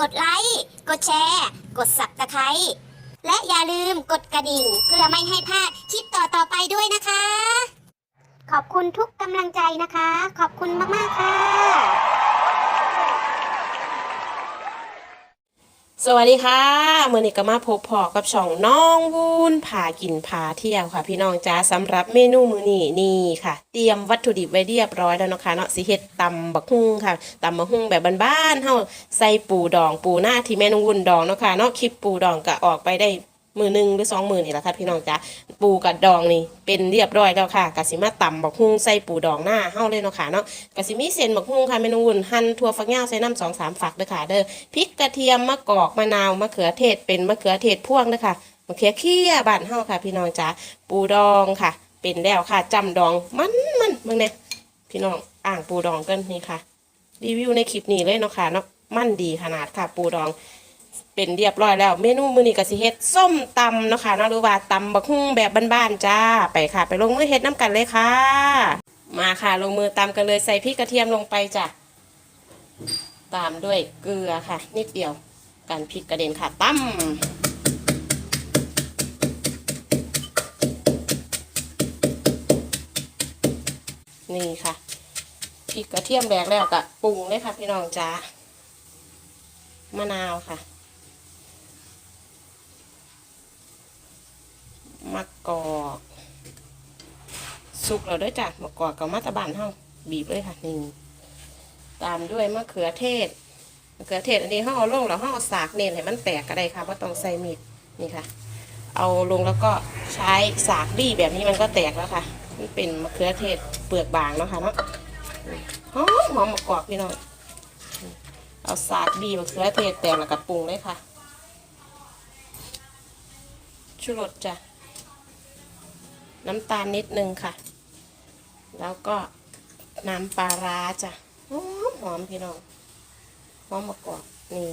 กดไลค์ กดแชร์ กดสับตะไคร้และอย่าลืมกดกระดิ่ง เพื่อไม่ให้พลาดคลิปต่อๆไปด้วยนะคะ ขอบคุณทุกกำลังใจนะคะ ขอบคุณมากๆค่ะ สวัสดีค่ะเมื่อนี้ก็มาพบพอกับช่องน้องวุ้นพากินพาเที่ยวค่ะ พี่น้องจ้าสำหรับเมนูมื้อนี้นี่ค่ะ เตรียมวัตถุดิบไว้เรียบร้อยแล้วนะคะเนาะสิเฮ็ดตำบักฮุ่งค่ะตำบักฮุ่งแบบบ้านๆเฮาใส่ปูดองปูหน้าที่แม่น้องวุ้นดองเนาะค่ะเนาะคลิปปูดองก็ออกไปได้ มือหนึ่งหรือสองมือนี่แหละค่ะพี่น้องจ้าปูกับดองนี่เป็นเรียบร้อยแล้วค่ะกะสิมาตำบักฮุ่งใส่ปูดองหน้าเฮาเลยเนาะค่ะเนาะกะสิมีเส้นบักฮุ่งค่ะแม่น้องวุ้นหั่นถั่วฝักยาวใส่น้ำสองสามฝักเด้อค่ะเด้อพริกกระเทียมมะกอกมะนาวมะเขือเทศเป็นมะเขือเทศพ่วงนะคะมะเขือเขี้ยบ้านเฮาค่ะ พี่น้องจ๋าปูดองค่ะ เป็นแล้วค่ะจำดองมันมันเมืองเนี่ยพี่น้องอ่างปูดองกันนี่ค่ะ รีวิวในคลิปนี้เลยเนาะค่ะเนาะมันดีขนาดค่ะปูดอง เป็นเรียบร้อยแล้ว เมนูมื้อนี้ก็สิเฮ็ดส้มตำเนาะค่ะเนาะหรือว่าตำบักฮุ่งแบบบ้านๆจ้าไปค่ะ ไปลงมือเฮ็ดน้ำกันเลยค่ะ มาค่ะลงมือตำกันเลยใส่พริกกระเทียมลงไปจ้ะตามด้วยเกลือค่ะ นิดเดียวกันพริกกระเด็นค่ะตั้มนี่ค่ะพริกกระเทียมแดกแล้วก็ปรุงเลยค่ะพี่น้องจ้ามะนาวค่ะ มะกอกสุกแล้วด้วยจ้ะมะกอกกับมะตะบานเฮาบีบเลยค่ะนี่ตามด้วยมะเขือเทศมะเขือเทศอันนี้ห่อาลงแล้วห่อาสากเน้นให้มันแตกก็ได้ค่ะว่าต้องใส่มีดนี่ค่ะ เอาลงแล้วก็ใช้สากบีแบบนี้มันก็แตกแล้วค่ะมันเป็นมะเขือเทศเปลือกบางเนาะค่ะเนาะหอมหอมมะกอกพี่น้องเอาสากบีมะเขือเทศแตกแล้วก็ปรุงเลยค่ะชูรสจ้ะ น้ำตาลนิดนึงค่ะ แล้วก็น้ำปลาร้าจ้ะหอมหอมพี่น้องหอมมะกอกนี่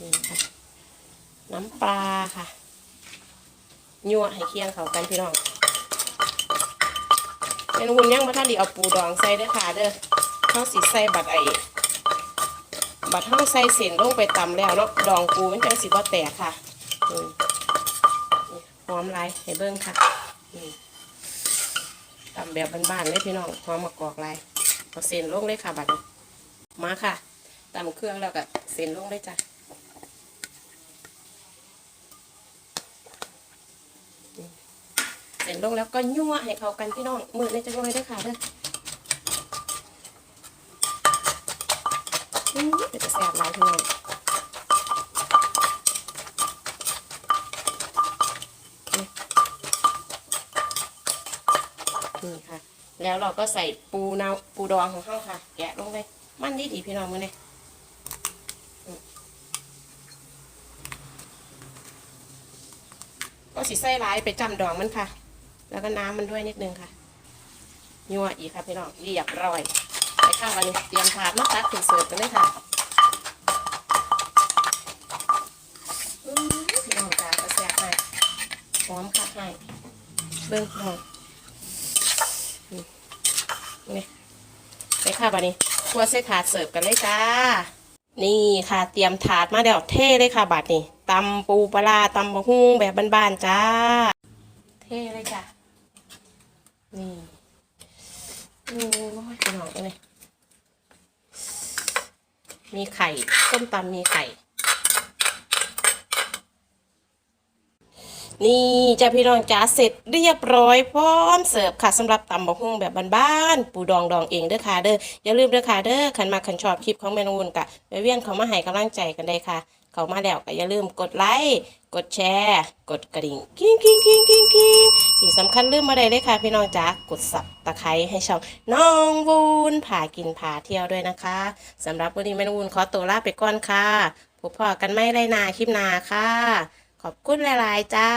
นี่ค่ะ น้ำปลาค่ะยั่วให้เคี่ยงเขากันพี่น้องเมนูหุ่นย่างมาท่านดีเอาปูดองใส่เด้อค่ะเด้อข้าวสีใส่บัดไอบัดข้าวใส่เส้นลงไปตำแล้วเนาะดองปูมันจังสีว่าแตกค่ะ อมลายให้เบิ้งค่ะนี่ตำแบบบ้านๆเลยพี่น้องหอมมะกอกลายเอาเส้นลงเลยค่ะบัดนี้มาค่ะตำเครื่องแล้วก็เส้นลงเลยจ้ะเส้นลงแล้วก็ยั่วให้เข้ากันพี่น้องมือในจะลอยด้วยค่ะเด้ออื้อเดี๋ยวจะแสบหลายพี่น้อง นี่ค่ะ แล้วเราก็ใส่ปูนาปูดองของเขาค่ะ แกะลงเลยมันดีดีพี่น้องมือเนี่ยก็สีใส่ร้ายไปจำดองมันค่ะ แล้วก็น้ำมันด้วยนิดนึงค่ะยัวอีกค่ะพี่น้องเรียบร้อยไปข้าววันนี้เตรียมถาดมาตักถึงเสิร์ฟกันเลยค่ะพี่น้องจ้ากระแสบให้หอมค่ะให้เบิ้งพร้อง นี่ไปค่ะบัดนี้ครัวใส่ถาดเสิร์ฟกันเลยจ้า นี่ค่ะเตรียมถาดมาเดี๋ยวเท่เลยค่ะบัดนี้ตำปูปลาตำบะฮุ่งแบบบ้านๆจ้า เท่เลยจ้ะนี่โอ้ยพี่น้องเลยมีไข่ต้มตำมีไข่ นี่จ้าพี่น้องจ๋าเสร็จเรียบร้อยพร้อมเสิร์ฟค่ะสำหรับตำบักหุ่งแบบบ้านๆปูดองดองเองเด้อค่ะเด้ออย่าลืมเด้อค่ะเด้อขันมาขันชอบคลิปของแมนวุ่นกะไปเวียนเขามาให้กำลังใจกันได้ค่ะ เขามาแล้วก็อย่าลืมกดไลค์กดแชร์ กดกระดิ่งกิ้งกิ้งกิ้งกิ้งกิ้งที่สำคัญลืมมาได้เลยค่ะ พี่น้องจ๋ากดสับตะไคร้ให้ช่องน้องวูนพากินพาเที่ยวด้วยนะคะสำหรับวันนี้แมนวุ่นขอตัวลาไปก่อนค่ะพบพอกันไม่ไรนาคลิปนาค่ะ ขอบคุณหลาย ๆ จ้า